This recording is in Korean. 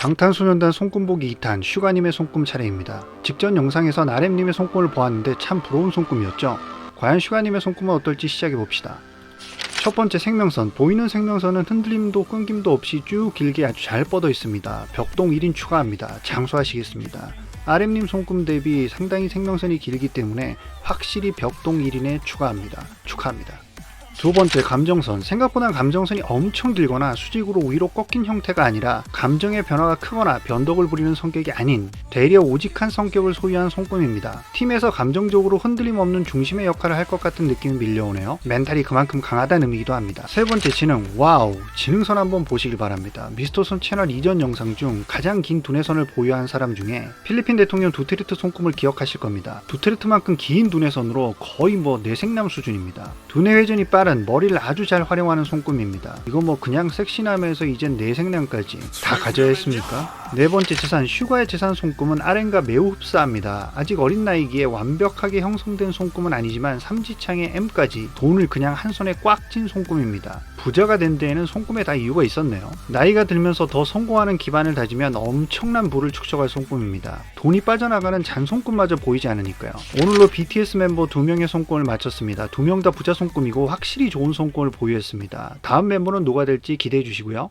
방탄소년단 손꿈보기 2탄 슈가님의 손꿈 차례입니다. 직전 영상에서 나렘님의 손꿈을 보았는데 참 부러운 손꿈이었죠. 과연 슈가님의 손꿈은 어떨지 시작해 봅시다. 첫 번째 생명선 보이는 생명선은 흔들림도 끊김도 없이 쭉 길게 아주 잘 뻗어 있습니다. 벽동 1인 추가합니다. 장수하시겠습니다. RM님 손금 대비 상당히 생명선이 길기 때문에 확실히 벽동 1인에 추가합니다. 축하합니다. 두 번째 감정선 생각보다 감정선이 엄청 길거나 수직으로 위로 꺾인 형태가 아니라 감정의 변화가 크거나 변덕을 부리는 성격이 아닌 되려 오직한 성격을 소유한 손금입니다. 팀에서 감정적으로 흔들림 없는 중심의 역할을 할 것 같은 느낌이 밀려오네요. 멘탈이 그만큼 강하다는 의미기도 합니다. 세 번째 지능 와우 지능선 한번 보시길 바랍니다. 미스터선 채널 이전 영상 중 가장 긴 두뇌선을 보유한 사람 중에 필리핀 대통령 두테르트 손금을 기억하실 겁니다. 두테르트만큼 긴 두뇌선으로 거의 뭐 뇌생남 수준입니다. 두뇌 회전이 빠른 머리를 아주 잘 활용하는 손금입니다. 이거 뭐 그냥 섹시남에서 이젠 뇌생남까지 다 가져야 했습니까? 네 번째 재산 슈가의 재산 손금은 아렌과 매우 흡사합니다. 아직 어린 나이기에 완벽하게 형성된 손금은 아니지만 삼지창의 M까지 돈을 그냥 한 손에 꽉 쥔 손금입니다. 부자가 된 데에는 손금에 다 이유가 있었네요. 나이가 들면서 더 성공하는 기반을 다지면 엄청난 부를 축적할 손금입니다. 돈이 빠져나가는 잔손금마저 보이지 않으니까요. 오늘로 BTS 멤버 두 명의 손금을 마쳤습니다. 두 명 다 부자 손금이고 확실히 좋은 손금을 보유했습니다. 다음 멤버는 누가 될지 기대해 주시고요.